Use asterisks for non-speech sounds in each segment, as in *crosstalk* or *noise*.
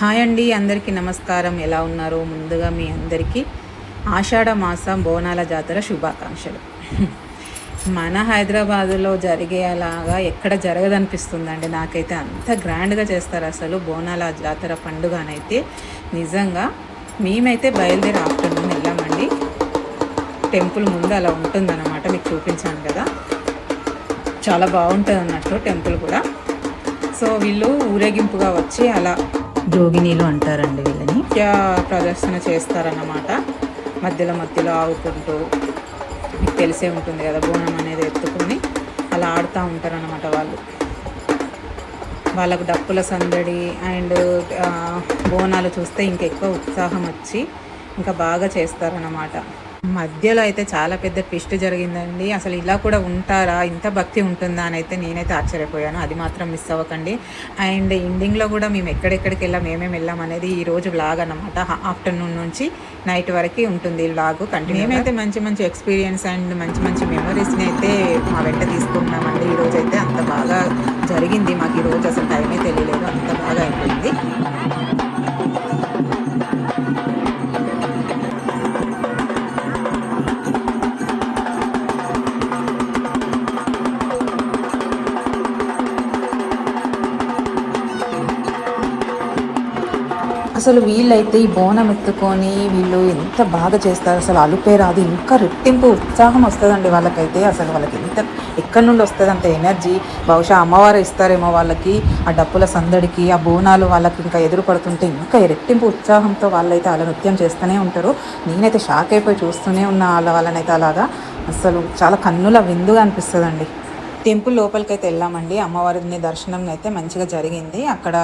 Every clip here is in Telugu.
హాయ్ అండి అందరికీ నమస్కారం. ఎలా ఉన్నారో? ముందుగా మీ అందరికీ ఆషాఢ మాసం బోనాల జాతర శుభాకాంక్షలు. మన హైదరాబాదులో జరిగేలాగా ఎక్కడ జరగదనిపిస్తుందండి? నాకైతే అంత గ్రాండ్గా చేస్తారు అసలు బోనాల జాతర పండుగనైతే. నిజంగా మేమైతే బయలుదేరి ఆఫ్టర్నూన్ వెళ్ళామండి. టెంపుల్ ముందు అలా ఉంటుందన్నమాట మీకు చూపించాను కదా. చాలా బాగుంటుంది అన్నట్టు టెంపుల్ కూడా. సో వీళ్ళు ఊరేగింపుగా వచ్చి అలా జోగినీలు అంటారండి వీళ్ళని. నృత్య ప్రదర్శన చేస్తారన్నమాట. మధ్యలో మధ్యలో ఆగుకుంటూ మీకు తెలిసే ఉంటుంది కదా బోనం అనేది ఎత్తుకొని అలా ఆడుతూ ఉంటారన్నమాట వాళ్ళు. వాళ్ళకు డప్పుల సందడి అండ్ బోనాలు చూస్తే ఇంకెక్కువ ఉత్సాహం వచ్చి ఇంకా బాగా చేస్తారన్నమాట. మధ్యలో అయితే చాలా పెద్ద ట్విస్ట్ జరిగిందండి. అసలు ఇలా కూడా ఉంటారా? ఇంత భక్తి ఉంటుందా? అని అయితే నేనైతే ఆశ్చర్యపోయాను. అది మాత్రం మిస్ అవ్వకండి. అండ్ ఎండింగ్లో కూడా మేము ఎక్కడెక్కడికి వెళ్ళాం? ఏమేమి వెళ్ళాం? అనేది ఈ రోజు వ్లాగ్ అనమాట ఆఫ్టర్నూన్ నుంచి నైట్ వరకు ఉంటుంది ఈ వ్లాగ్ కంటిన్యూ మేమైతే మంచి మంచి ఎక్స్పీరియన్స్ అండ్ మంచి మంచి మెమరీస్ని అయితే మా వెంట తీసుకుంటున్నామండి ఈ రోజు అయితే అంత బాగా జరిగింది. మాకు ఈ రోజు అసలు టైమే తెలియలేదు. అంత బాగా అయిపోయింది. అసలు వీళ్ళైతే ఈ బోనం ఎత్తుకొని వీళ్ళు ఎంత బాగా చేస్తారు. అసలు అలుపే రాదు. ఇంకా రెట్టింపు ఉత్సాహం వస్తుందండి వాళ్ళకైతే. అసలు వాళ్ళకి ఎంత ఎక్కడి నుండి వస్తుంది అంత ఎనర్జీ. బహుశా అమ్మవారు ఇస్తారేమో వాళ్ళకి ఆ డప్పుల సందడికి ఆ బోనాలు వాళ్ళకి ఇంకా ఎదురు పడుతుంటే ఇంకా రెట్టింపు ఉత్సాహంతో వాళ్ళైతే అలా నృత్యం చేస్తూనే ఉంటారు. నేనైతే షాక్ అయిపోయి చూస్తూనే ఉన్నా వాళ్ళ వాళ్ళనైతే అలాగా. అసలు చాలా కన్నుల విందుగా అనిపిస్తుందండి. టెంపుల్ లోపలికైతే వెళ్ళామండి. అమ్మవారిని దర్శనం అయితే మంచిగా జరిగింది. అక్కడ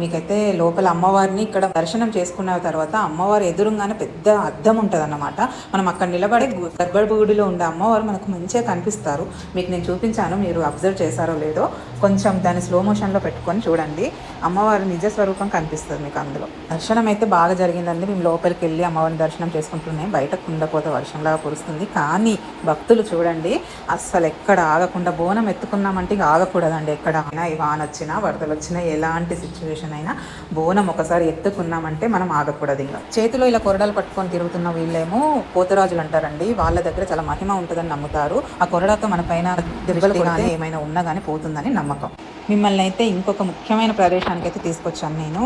మీకైతే లోపల అమ్మవారిని ఇక్కడ దర్శనం చేసుకున్న తర్వాత అమ్మవారి ఎదురుగానే పెద్ద అద్దం ఉంటుంది అన్నమాట మనం అక్కడ నిలబడే గర్భగుడిలో ఉండే అమ్మవారు మనకు మంచిగా కనిపిస్తారు. మీకు నేను చూపించాను మీరు అబ్జర్వ్ చేశారో లేదో. కొంచెం దాన్ని స్లో మోషన్లో పెట్టుకొని చూడండి. అమ్మవారి నిజ స్వరూపం కనిపిస్తుంది మీకు అందులో. దర్శనం అయితే బాగా జరిగిందండి. మేము లోపలికి వెళ్ళి అమ్మవారిని దర్శనం చేసుకుంటున్నాం బయట కుండపోతే వర్షంలాగా కురుస్తుంది. కానీ భక్తులు చూడండి అస్సలు ఎక్కడ ఆగకుండా బోనం ఎత్తుకున్నామంటే ఇక ఆగకూడదండి. ఎక్కడ అయినా ఈ వాన వచ్చినా వరదలు వచ్చినా ఎలాంటి సిచ్యువేషన్ అయినా బోనం ఒకసారి ఎత్తుకున్నామంటే మనం ఆగకూడదు ఇంకా. చేతిలో ఇలా కొరడాలు పట్టుకొని తిరుగుతున్న వీళ్ళేమో పోతరాజులు అంటారండి. వాళ్ళ దగ్గర చాలా మహిమ ఉంటుందని నమ్ముతారు. ఆ కొరడాతో మన పైన ఏమైనా ఉన్నా కానీ పోతుందని నమ్మకం. మిమ్మల్ని అయితే ఇంకొక ముఖ్యమైన ప్రదేశానికి అయితే తీసుకొచ్చాను నేను.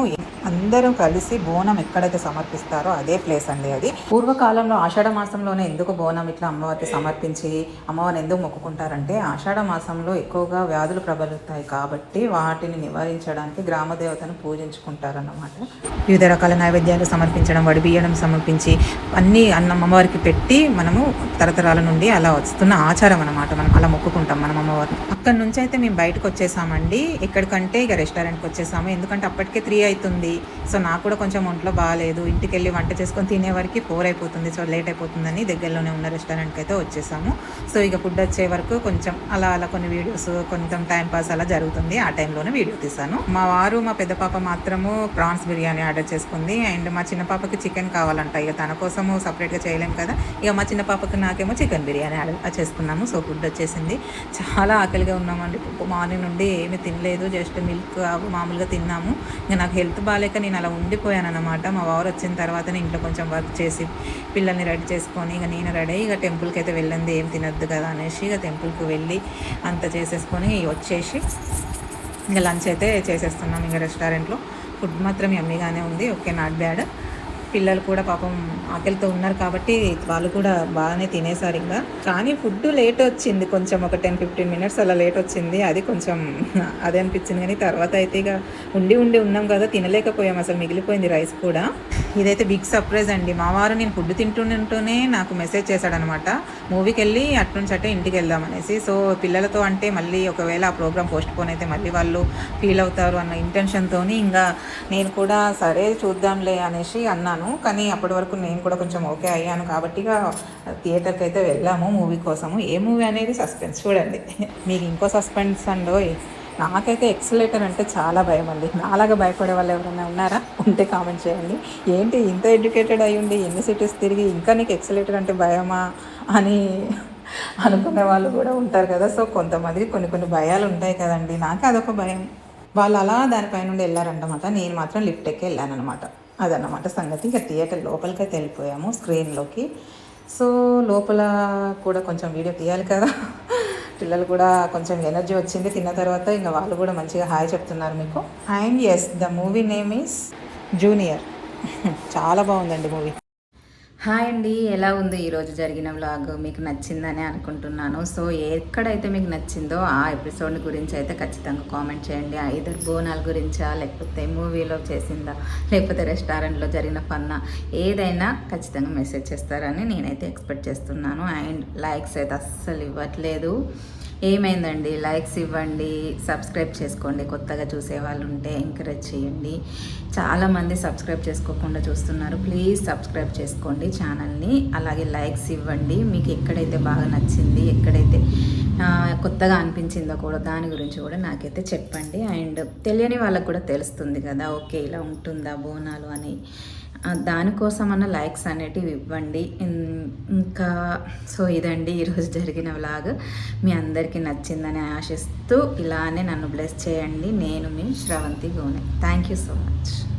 అందరూ కలిసి బోనం ఎక్కడైతే సమర్పిస్తారో అదే ప్లేస్ అండి అది. పూర్వకాలంలో ఆషాఢ మాసంలోనే ఎందుకు బోనం ఇట్లా అమ్మవారికి సమర్పించి అమ్మవారిని ఎందుకు మొక్కుకుంటారంటే ఆషాఢ మాసంలో ఎక్కువగా వ్యాధులు ప్రబలుతాయి కాబట్టి వాటిని నివారించడానికి గ్రామ దేవతను పూజించుకుంటారన్నమాట. వివిధ రకాల నైవేద్యాలు సమర్పించడం వడిబియ్యడం సమర్పించి అన్ని అన్న అమ్మవారికి పెట్టి మనము తరతరాల నుండి అలా వస్తున్న ఆచారం అనమాట మనం అలా మొక్కుకుంటాం మనం అమ్మవారిని. అక్కడ నుంచి అయితే మేము బయటకు వచ్చేసామండి. ఎక్కడికంటే ఇక రెస్టారెంట్కి వచ్చేసాము. ఎందుకంటే అప్పటికే త్రీ అవుతుంది సో నాకు కూడా కొంచెం ఒంట్లో బాగాలేదు. ఇంటికి వెళ్ళి వంట చేసుకొని తినే వరకు ఫోర్ అయిపోతుంది. సో లేట్ అయిపోతుందని దగ్గరలోనే ఉన్న రెస్టారెంట్కి అయితే వచ్చేసాము. సో ఇక ఫుడ్ వచ్చే వరకు కొంచెం అలా అలా కొన్ని వీడియోస్ కొంచెం టైం పాస్ అలా జరుగుతుంది. ఆ టైంలోనే వీడియో తీసాను మా వారు మా పెద్ద పాప మాత్రము ప్రాన్స్ బిర్యానీ ఆర్డర్ చేసుకుంది. అండ్ మా చిన్న పాపకి చికెన్ కావాలంట. ఇక తన కోసము సపరేట్గా చేయలేం కదా. ఇక మా చిన్న పాపకి నాకేమో చికెన్ బిర్యానీ ఆర్డర్ చేసుకున్నాము. సో ఫుడ్ వచ్చేసింది. చాలా ఆకలిగా ఉన్నామండి. మార్నింగ్ నుండి ఏమి తినలేదు. జస్ట్ మిల్క్ మామూలుగా తిన్నాము. ఇంకా నాకు హెల్త్ బాగాలేక నేను అలా ఉండిపోయాను అనమాట మా వారు వచ్చిన తర్వాతనే ఇంట్లో కొంచెం వర్క్ చేసి పిల్లల్ని రెడీ చేసుకొని ఇక నేను రెడీ ఇక టెంపుల్కి అయితే వెళ్ళింది. ఏం తినొద్దు కదా అనేసి ఇక టెంపుల్కి వెళ్ళి అంత చేసేసుకొని వచ్చేసి ఇంకా లంచ్ అయితే చేసేస్తున్నాం. ఇంకా రెస్టారెంట్లో ఫుడ్ మాత్రం ఎమ్మీగానే ఉంది. Okay not bad. పిల్లలు కూడా పాపం ఆకలితో ఉన్నారు కాబట్టి వాళ్ళు కూడా బాగానే తినేసారు ఇంకా. కానీ ఫుడ్ లేట్ వచ్చింది. కొంచెం ఒక టెన్ ఫిఫ్టీన్ మినిట్స్ అలా లేట్ వచ్చింది. అది కొంచెం *laughs* అదే అనిపించింది. కానీ తర్వాత అయితే ఇక ఉండి ఉండి ఉన్నాం కదా తినలేకపోయాం. అసలు మిగిలిపోయింది రైస్ కూడా. ఇదైతే బిగ్ సర్ప్రైజ్ అండి. మా వారు నేను ఫుడ్ తింటుంటూనే నాకు మెసేజ్ చేశాడనమాట. మూవీకి వెళ్ళి అటు నుంచి ఇంటికి వెళ్దాం అనేసి సో పిల్లలతో అంటే మళ్ళీ ఒకవేళ ఆ ప్రోగ్రామ్ పోస్ట్ పోన్ అయితే మళ్ళీ వాళ్ళు ఫీల్ అవుతారు అన్న ఇంటెన్షన్తో ఇంకా నేను కూడా సరే చూద్దాంలే అనేసి అన్నాను. కానీ అప్పటి వరకు నేను కూడా కొంచెం ఓకే అయ్యాను కాబట్టి థియేటర్కి అయితే వెళ్ళాము మూవీ కోసము. ఏ మూవీ అనేది సస్పెన్స్ చూడండి. *laughs* మీకు ఇంకో సస్పెన్స్ అండోయ్. నాకైతే ఎక్సలేటర్ అంటే చాలా భయం అండి నాలాగా భయపడే వాళ్ళు ఎవరైనా ఉన్నారా? ఉంటే కామెంట్ చేయండి. ఏంటి ఇంత ఎడ్యుకేటెడ్ అయ్యుండి ఎన్ని సిటీస్ తిరిగి ఇంకా నీకు ఎక్సలేటర్ అంటే భయమా అని అనుకునే వాళ్ళు కూడా ఉంటారు కదా. సో కొంతమందికి కొన్ని కొన్ని భయాలు ఉంటాయి కదండి. నాకు అదొక భయం. వాళ్ళు అలా దానిపై నుండి వెళ్ళారన్నమాట. నేను మాత్రం లిఫ్ట్ ఎక్కి వెళ్ళానమాట అదన్నమాట సంగతి. ఇంకా థియేటర్ లోపలికి అయితే వెళ్ళిపోయాము స్క్రీన్లోకి. సో లోపల కూడా కొంచెం వీడియో తీయాలి కదా. పిల్లలు కూడా కొంచెం ఎనర్జీ వచ్చింది. తిన్న తర్వాత ఇంకా వాళ్ళు కూడా మంచిగా హాయ్ చెప్తున్నారు మీకు. And yes the movie name is Junior చాలా బాగుందండి మూవీ హాయ్ అండి ఎలా ఉంది ఈరోజు జరిగిన వ్లాగ్ మీకు నచ్చిందని అనుకుంటున్నాను. సో ఎక్కడైతే మీకు నచ్చిందో ఆ ఎపిసోడ్ గురించి అయితే ఖచ్చితంగా కామెంట్ చేయండి. ఐదర్ బోనాల గురించా లేకపోతే మూవీలో చేసిందా లేకపోతే రెస్టారెంట్లో జరిగిన పన్నా ఏదైనా ఖచ్చితంగా మెసేజ్ చేస్తారని నేనైతే ఎక్స్పెక్ట్ చేస్తున్నాను. అండ్ లైక్స్ అయితే అస్సలు ఇవ్వట్లేదు. ఏమైందండి? లైక్స్ ఇవ్వండి సబ్స్క్రైబ్ చేసుకోండి కొత్తగా చూసే వాళ్ళు ఉంటే ఎంకరేజ్ చేయండి. చాలామంది సబ్స్క్రైబ్ చేసుకోకుండా చూస్తున్నారు. ప్లీజ్ సబ్స్క్రైబ్ చేసుకోండి ఛానల్ని. అలాగే లైక్స్ ఇవ్వండి. మీకు ఎక్కడైతే బాగా నచ్చింది ఎక్కడైతే కొత్తగా అనిపించిందో కూడా దాని గురించి కూడా నాకైతే చెప్పండి. అండ్ తెలియని వాళ్ళకు కూడా తెలుస్తుంది కదా ఓకే ఇలా ఉంటుందా బోనాలు అని. దానికోసం అన్న లైక్స్ అనేటివి ఇవ్వండి. ఇంకా సో ఇదండి ఈరోజు జరిగిన వ్లాగ్. మీ అందరికీ నచ్చిందని ఆశిస్తూ ఇలానే నన్ను బ్లెస్ చేయండి. నేను మీ Sravanthi Gone. Thank you so much.